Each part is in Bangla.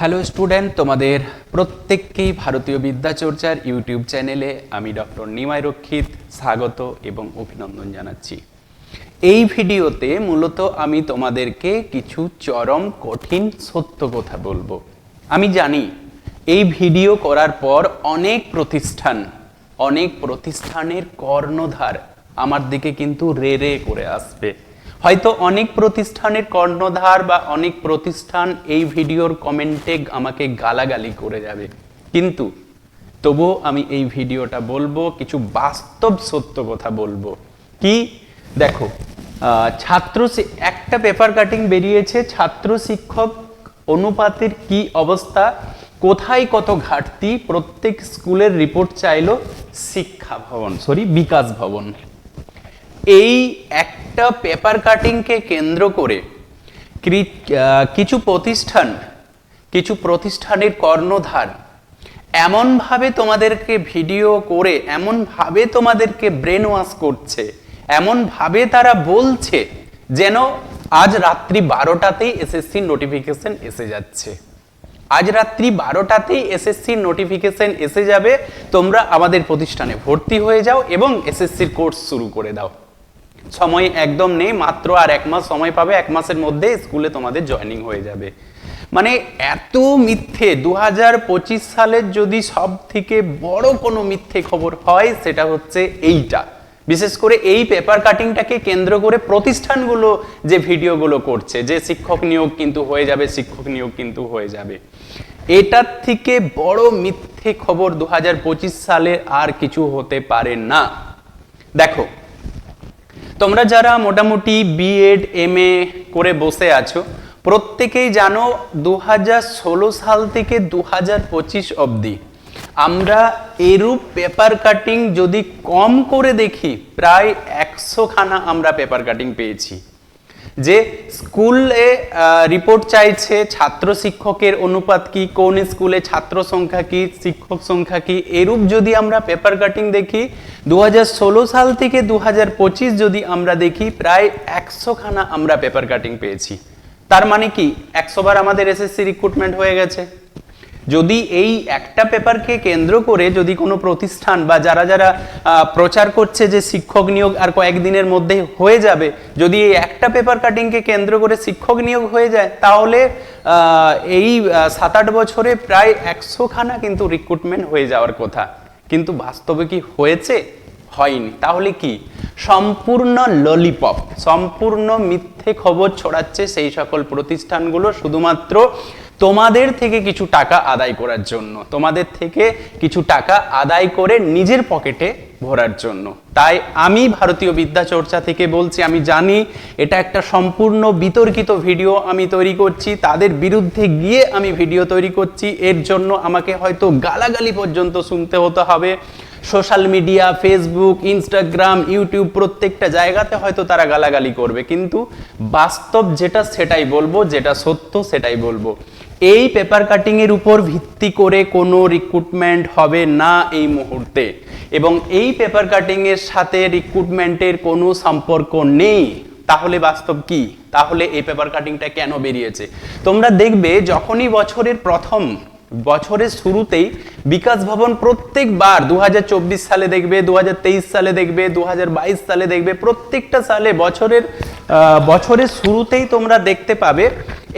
হ্যালো স্টুডেন্ট তোমাদের প্রত্যেককেই ভারতীয় বিদ্যাচর্চার ইউটিউব চ্যানেলে আমি ডক্টর নিমাই রক্ষিত স্বাগত এবং অভিনন্দন জানাচ্ছি। এই ভিডিওতে মূলত আমি তোমাদেরকে কিছু চরম কঠিন সত্য কথা বলব। আমি জানি, এই ভিডিও করার পর অনেক প্রতিষ্ঠান, অনেক প্রতিষ্ঠানের কর্ণধার আমার দিকে কিন্তু রে রে করে আসবে। হয়তো অনেক প্রতিষ্ঠানের কর্ণধার বা অনেক প্রতিষ্ঠান এই ভিডিওর কমেন্টে আমাকে গালাগালি করে যাবে। কিন্তু তবুও আমি এই ভিডিওটা বলব, কিছু বাস্তব সত্য কথা বলব। কি? দেখো ছাত্র একটা পেপার কাটিং বেরিয়েছে ছাত্র শিক্ষক অনুপাতের কি অবস্থা? কোথায় কত ঘাটতি? প্রত্যেক স্কুলের রিপোর্ট চাইলো শিক্ষা ভবন সরি বিকাশ ভবন। এই একটা পেপার কাটিংকে কেন্দ্র করে কিছু প্রতিষ্ঠান, কিছু প্রতিষ্ঠানের কর্ণধার এমনভাবে তোমাদেরকে ভিডিও করে, এমনভাবে তোমাদেরকে ব্রেন ওয়াশ করছে, এমনভাবে তারা বলছে যেন আজ রাত্রি বারোটাতেই এসএসসি নোটিফিকেশন এসে যাচ্ছে। আজ রাত্রি বারোটাতেই এসএসসি নোটিফিকেশন এসে যাবে, তোমরা আমাদের প্রতিষ্ঠানে ভর্তি হয়ে যাও এবং এসএসসির কোর্স শুরু করে দাও। সময় একদম নেই, মাত্র আর এক মাস সময় পাবে, এক মাসের মধ্যে স্কুলে তোমাদের জয়েনিং হয়ে যাবে। মানে এত মিথ্যে দু সালের যদি সব থেকে বড় কোনো মিথ্যে খবর হয়, সেটা হচ্ছে এইটা। বিশেষ করে এই পেপার কাটিংটাকে কেন্দ্র করে প্রতিষ্ঠানগুলো যে ভিডিওগুলো করছে, যে শিক্ষক নিয়োগ কিন্তু হয়ে যাবে, শিক্ষক নিয়োগ কিন্তু হয়ে যাবে। এটার থেকে বড় মিথ্যে খবর দু হাজার পঁচিশ সালে আর কিছু হতে পারে না। দেখো তোমরা যারা মোটামুটি বিএড এম এ করে বসে আছো, প্রত্যেকেই জানো দু হাজার ষোলো সাল থেকে দু পঁচিশ অবধি। আমরা এরূপ পেপার কাটিং যদি কম করে দেখি, প্রায় একশো খানা আমরা পেপার কাটিং পেয়েছি। যে স্কুলে রিপোর্ট চাইছে ছাত্র শিক্ষকের অনুপাত কি, কোন স্কুলে ছাত্র সংখ্যা কি, শিক্ষক সংখ্যা কি, এরূপ যদি আমরা পেপার কাটিং দেখি দু হাজার ষোলো সাল থেকে দু হাজার পঁচিশ যদি আমরা দেখি, প্রায় একশো খানা আমরা পেপার কাটিং পেয়েছি। তার মানে কি, একশো বার আমাদের এসএসসি রিক্রুটমেন্ট হয়ে গেছে। যদি এই একটা পেপারকে কেন্দ্র করে যদি কোনো প্রতিষ্ঠান বা যারা যারা প্রচার করছে যে শিক্ষক নিয়োগ আর কয়েকদিনের মধ্যে হয়ে যাবে, যদি এই একটা পেপার কাটিংকে কেন্দ্র করে শিক্ষক নিয়োগ হয়ে যায়, তাহলে এই সাত আট বছরে প্রায় একশো খানা কিন্তু রিক্রুটমেন্ট হয়ে যাওয়ার কথা। কিন্তু বাস্তবে কি হয়েছে? হয়নি। তাহলে কি? সম্পূর্ণ ললিপপ সম্পূর্ণ মিথ্যে খবর ছড়াচ্ছে সেই সকল প্রতিষ্ঠানগুলো, শুধুমাত্র তোমাদের থেকে কিছু টাকা আদায় করার জন্য, তোমাদের থেকে কিছু টাকা আদায় করে নিজের পকেটে ভরার জন্য। তাই আমি ভারতীয় বিদ্যা চর্চা থেকে বলছি, আমি জানি এটা একটা সম্পূর্ণ বিতর্কিত ভিডিও আমি তৈরি করছি, তাদের বিরুদ্ধে গিয়ে আমি ভিডিও তৈরি করছি, এর জন্য আমাকে হয়তো গালাগালি পর্যন্ত শুনতে হতে হবে। Social media, Facebook, Instagram, YouTube প্রত্যেকটা জায়গাতে হয়তো তারা গালাগালি করবে, কিন্তু বাস্তব যেটা সেটাই বলব, যেটা সত্য সেটাই বলব। এই পেপার কাটিং এর উপর ভিত্তি করে কোনো রিক্রুটমেন্ট হবে না এই মুহূর্তে। এবং এই পেপার কাটিং এর সাথে রিক্রুটমেন্টের কোনো সম্পর্ক নেই। তাহলে বাস্তব কি? তাহলে এই পেপার কাটিংটা কেন বেরিয়েছে? তোমরা দেখবে যখনই বছরের প্রথম বছরের শুরুতেই বিকাশ ভবন প্রত্যেকবার দু হাজার চব্বিশ সালে দেখবে দু হাজার তেইশ সালে দেখবে দু হাজার বাইশ সালে দেখবে, প্রত্যেকটা সালে বছরের বছরের শুরুতেই তোমরা দেখতে পাবে।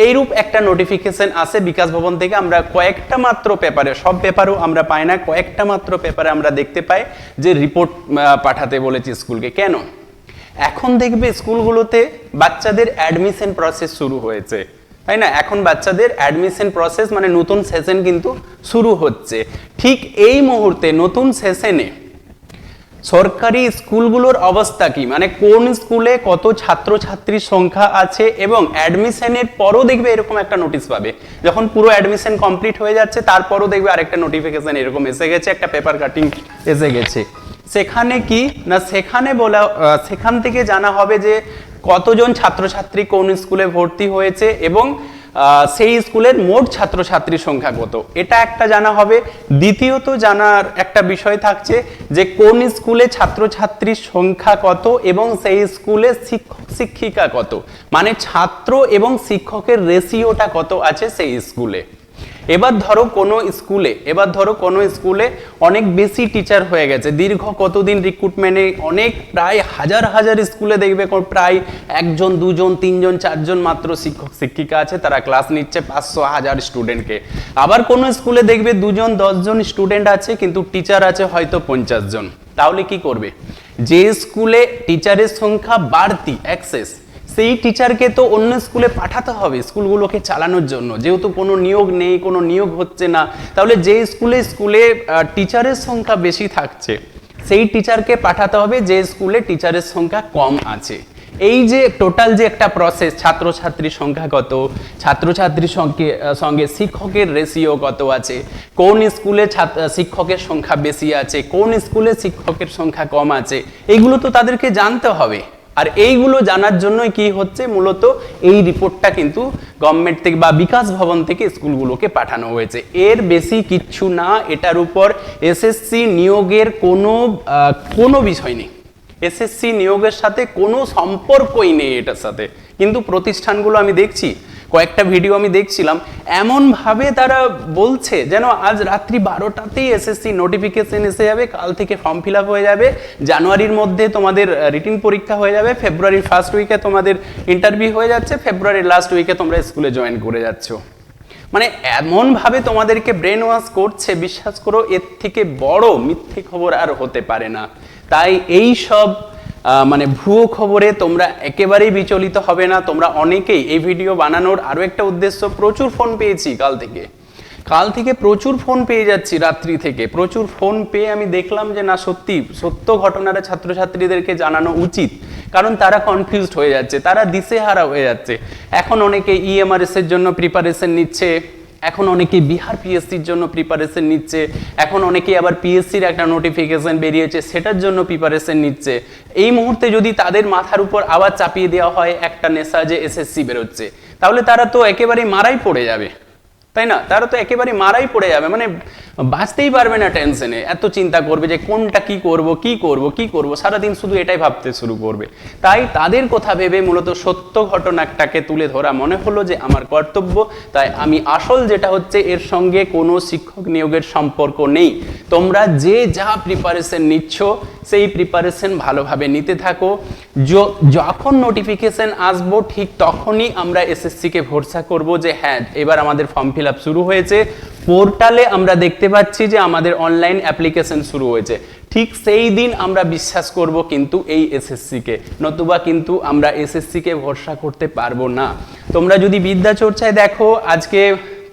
এইরূপ একটা নোটিফিকেশন আসে বিকাশ ভবন থেকে। আমরা কয়েকটা মাত্র পেপারে, সব পেপারও আমরা পাই না, কয়েকটা মাত্র পেপারে আমরা দেখতে পাই যে রিপোর্ট পাঠাতে বলেছি স্কুলকে। কেন? এখন দেখবে স্কুলগুলোতে বাচ্চাদের অ্যাডমিশন প্রসেস শুরু হয়েছে। তাই না? এখন বাচ্চাদের অ্যাডমিশন প্রসেস মানে নতুন সেশন কিন্তু শুরু হচ্ছে। ঠিক এই মুহূর্তে নতুন সেশনে সরকারি স্কুলগুলোর অবস্থা কি? মানে কোন স্কুলে কত ছাত্রছাত্রীর সংখ্যা আছে এবং অ্যাডমিশনের পরও দেখবে এরকম একটা নোটিশ পাবে। যখন পুরো অ্যাডমিশন কমপ্লিট হয়ে যাচ্ছে, তারপরও দেখবে আরেকটা নোটিফিকেশন এরকম এসে গেছে, একটা পেপার কাটিং এসে গেছে। সেখানে কি? না, সেখানে বলা সেখান থেকে জানা হবে যে কতজন ছাত্রছাত্রী কোন স্কুলে ভর্তি হয়েছে এবং সেই স্কুলের মোট ছাত্রছাত্রীর সংখ্যা কত? এটা একটা জানা হবে। দ্বিতীয়ত জানার একটা বিষয় থাকছে যে কোন স্কুলে ছাত্রছাত্রীর সংখ্যা কত এবং সেই স্কুলে শিক্ষক শিক্ষিকা কত? মানে ছাত্র এবং শিক্ষকের রেশিওটা কত আছে সেই স্কুলে? এবার ধরো কোনো স্কুলে, এবার ধরো কোনো স্কুলে অনেক বেশি টিচার হয়ে গেছে। দীর্ঘ কতদিন রিক্রুটমেন্টে অনেক প্রায় হাজার হাজার স্কুলে দেখবে প্রায় একজন, দুজন, তিনজন, চারজন মাত্র শিক্ষক, শিক্ষিকা আছে, তারা ক্লাস নিচ্ছে পাঁচশো হাজার স্টুডেন্টকে আবার কোনো স্কুলে দেখবে দুজন, দশজন স্টুডেন্ট আছে, কিন্তু টিচার আছে হয়তো পঞ্চাশ জন। তাহলে কি করবে? যে স্কুলে টিচারের সংখ্যা বাড়তি অ্যাক্সেস সেই টিচারকে তো অন্য স্কুলে পাঠাতে হবে স্কুলগুলোকে চালানোর জন্য। যেহেতু কোনো নিয়োগ নেই, কোনো নিয়োগ হচ্ছে না, তাহলে যে স্কুলে স্কুলে টিচারের সংখ্যা বেশি থাকছে, সেই টিচারকে পাঠাতে হবে যে স্কুলে টিচারের সংখ্যা কম আছে। এই যে টোটাল যে একটা প্রসেস ছাত্রছাত্রীর সংখ্যা কত ছাত্রছাত্রীর সঙ্গে সঙ্গে শিক্ষকের রেশিও কত আছে, কোন স্কুলে শিক্ষকের সংখ্যা বেশি আছে, কোন স্কুলে শিক্ষকের সংখ্যা কম আছে এইগুলো তো তাদেরকে জানতে হবে। আর এইগুলো জানার জন্যই কি হচ্ছে? মূলত এই রিপোর্টটা কিন্তু গভর্নমেন্ট থেকে বা বিকাশ ভবন থেকে স্কুলগুলোকে পাঠানো হয়েছে। এর বেশি কিচ্ছু না, এটার উপর এসএসসি নিয়োগের কোনো কোনো বিষয় নেই। এসএসসি নিয়োগের সাথে কোনো সম্পর্কই নেই এটার সাথে। কিন্তু প্রতিষ্ঠানগুলো আমি দেখছি কয়েকটা ভিডিও আমি দেখছিলাম, এমনভাবে তারা বলছে যেন আজ রাত্রি বারোটাতেই এসএসসি নোটিফিকেশন এসে যাবে, কাল থেকে ফর্ম ফিল আপ হয়ে যাবে, জানুয়ারির মধ্যে তোমাদের রিটিন পরীক্ষা হয়ে যাবে ফেব্রুয়ারির ফার্স্ট উইকে তোমাদের ইন্টারভিউ হয়ে যাচ্ছে ফেব্রুয়ারির লাস্ট উইকে তোমরা স্কুলে জয়েন করে যাচ্ছ। মানে এমনভাবে তোমাদেরকে ব্রেন ওয়াশ করছে, বিশ্বাস করো, এর থেকে বড় মিথ্যে খবর আর হতে পারে না। তাই এই সব মানে ভুয়ো খবরে তোমরা একেবারেই বিচলিত হবে না। তোমরা অনেকেই এই ভিডিও বানানোর আরও একটা উদ্দেশ্য প্রচুর ফোন পেয়েছি কাল থেকে। কাল থেকে প্রচুর ফোন পেয়ে যাচ্ছি রাত্রি থেকে। প্রচুর ফোন পেয়ে আমি দেখলাম যে না, সত্যি, সত্য ঘটনাটা ছাত্রছাত্রীদেরকে জানানো উচিত। কারণ তারা কনফিউজড হয়ে যাচ্ছে, তারা দিশেহারা হয়ে যাচ্ছে। এখন অনেকে ইএমআরএস এর জন্য প্রিপারেশন নিচ্ছে। এখন অনেকে বিহার পিএসসির জন্য প্রিপারেশন নিচ্ছে, এখন অনেকে আবার পিএসসির একটা নোটিফিকেশন বেরিয়েছে, সেটার জন্য প্রিপারেশন নিচ্ছে। এই মুহূর্তে যদি তাদের মাথার উপর আবার চাপিয়ে দেওয়া হয়, একটা নেশা যে এসএসসি বেরোচ্ছে, তাহলে তারা তো একেবারেই মারাই পড়ে যাবে। তাই না? তারা তো একেবারে মারাই পড়ে যাবে। মানে বাঁচতেই পারবে না টেনশনে এত চিন্তা করবে যে কোনটা কি করব কি করব কি করব। সারাদিন শুধু এটাই ভাবতে শুরু করবে। তাই তাদের কথা ভেবে মূলত সত্য ঘটনাটাকে তুলে ধরা মনে হলো যে আমার কর্তব্য। তাই আমি আসল যেটা হচ্ছে এর সঙ্গে কোনো শিক্ষক নিয়োগের সম্পর্ক নেই। তোমরা যে যা প্রিপারেশন নিচ্ছ সেই প্রিপারেশন ভালোভাবে নিতে থাকো। যখন নোটিফিকেশন আসব, ঠিক তখনই আমরা এসএসসিকে ভরসা করব যে হ্যাঁ এবার আমাদের ফর্ম ফিল আপ শুরু হয়েছে। পোর্টালে আমরা দেখতে পাচ্ছি যে আমাদের অনলাইন অ্যাপ্লিকেশন শুরু হয়েছে। ঠিক সেই দিন আমরা বিশ্বাস করব কিন্তু এই এসএসসিকে নতুবা কিন্তু আমরা এসএসসিকে ভরসা করতে পারব না। তোমরা যদি বিদ্যা চর্চায় দেখো, আজকে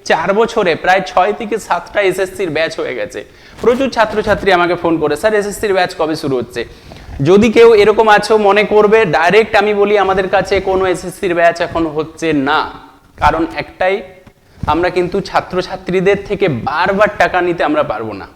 চার বছরে প্রায় ছয় থেকে সাতটা এসএসসির ব্যাচ হয়ে গেছে। প্রচুর ছাত্রছাত্রী আমাকে ফোন করে, স্যার, এসএসসির ব্যাচ কবে শুরু হচ্ছে? যদি কেউ এরকম আছো, মনে করবে ডাইরেক্ট আমি বলি, আমাদের কাছে কোনো এসএসসির ব্যাচ এখন হচ্ছে না। কারণ একটাই, আমরা কিন্তু ছাত্রছাত্রীদের থেকে বারবার টাকা নিতে আমরা পারব না।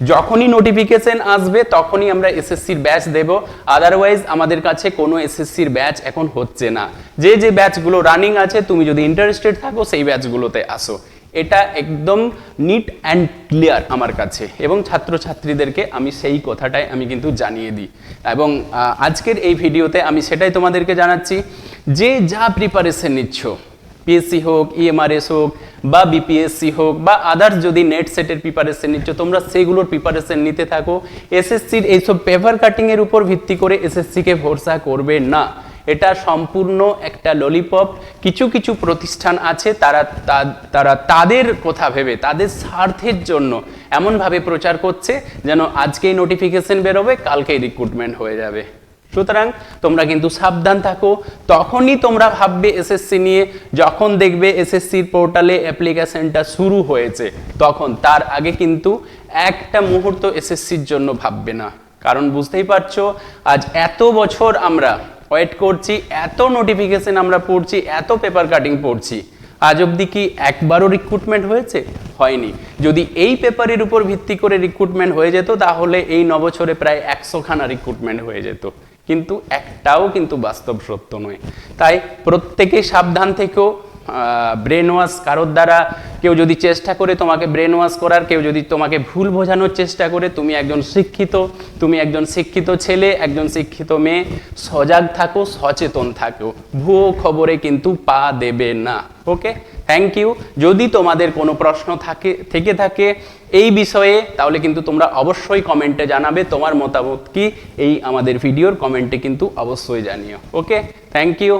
যখনই নোটিফিকেশন আসবে, তখনই আমরা এসএসসির ব্যাচ দেব। আদারওয়াইজ আমাদের কাছে কোনো এসএসসির ব্যাচ এখন হচ্ছে না। যে যে ব্যাচগুলো রানিং আছে, তুমি যদি ইন্টারেস্টেড থাকো, সেই ব্যাচগুলোতে আসো। এটা একদম নিট অ্যান্ড ক্লিয়ার আমার কাছে। এবং ছাত্রছাত্রীদেরকে আমি সেই কথাটাই আমি কিন্তু জানিয়ে দিই। এবং আজকের এই ভিডিওতে আমি সেটাই তোমাদেরকে জানাচ্ছি। যে যা প্রিপারেশন নিচ্ছ পিএসসি হোক ইএমআরএস হোক, বা বিপিএসসি হোক, বা আদার্স যদি নেট সেটের প্রিপারেশন নিচ্ছ, তোমরা সেগুলোর প্রিপারেশন নিতে থাকো। এসএসসির এইসব পেপার কাটিংয়ের উপর ভিত্তি করে এসএসসিকে ভরসা করবে না। এটা সম্পূর্ণ একটা ললিপপ কিছু কিছু প্রতিষ্ঠান আছে তারা তারা তাদের কথা ভেবে, তাদের স্বার্থের জন্য এমনভাবে প্রচার করছে যেন আজকেই নোটিফিকেশন বেরোবে, কালকেই রিক্রুটমেন্ট হয়ে যাবে। সুতরাং তোমরা কিন্তু সাবধান থাকো। তখনই তোমরা ভাববে এসএসসি নিয়ে, যখন দেখবে এসএসসির পোর্টালে অ্যাপ্লিকেশনটা শুরু হয়েছে, তখন তার আগে কিন্তু একটা মুহূর্ত এসএসসির জন্য ভাববে না। কারণ বুঝতেই পারছ, আজ এত বছর আমরা ওয়েট করছি, এত নোটিফিকেশন আমরা পড়ছি, এত পেপার কাটিং পড়ছি, আজ অবধি কি একবারও রিক্রুটমেন্ট হয়েছে? হয়নি। যদি এই পেপারের উপর ভিত্তি করে রিক্রুটমেন্ট হয়ে যেত, তাহলে এই নবছরে প্রায় একশো খানা রিক্রুটমেন্ট হয়ে যেত। কিন্তু একটাও কিন্তু বাস্তব সত্য নয়। তাই প্রত্যেকে সাবধান থেকেও ব্রেন ওয়াশ কারোর দ্বারা কেউ যদি চেষ্টা করে তোমাকে ব্রেন ওয়াশ করার, কেউ যদি তোমাকে ভুল বোঝানোর চেষ্টা করে, তুমি একজন শিক্ষিত, তুমি একজন শিক্ষিত ছেলে, একজন শিক্ষিত মেয়ে, সজাগ থাকো, সচেতন থাকো। ভুয়ো খবরে কিন্তু পা দেবে না ওকে থ্যাংক ইউ যদি তোমাদের কোনো প্রশ্ন থাকে, থেকে থাকে এই বিষয়ে, তাহলে কিন্তু তোমরা অবশ্যই কমেন্টে জানাবে, তোমার মতামত কি, এই আমাদের ভিডিওর কমেন্টে কিন্তু অবশ্যই জানিও ওকে থ্যাংক ইউ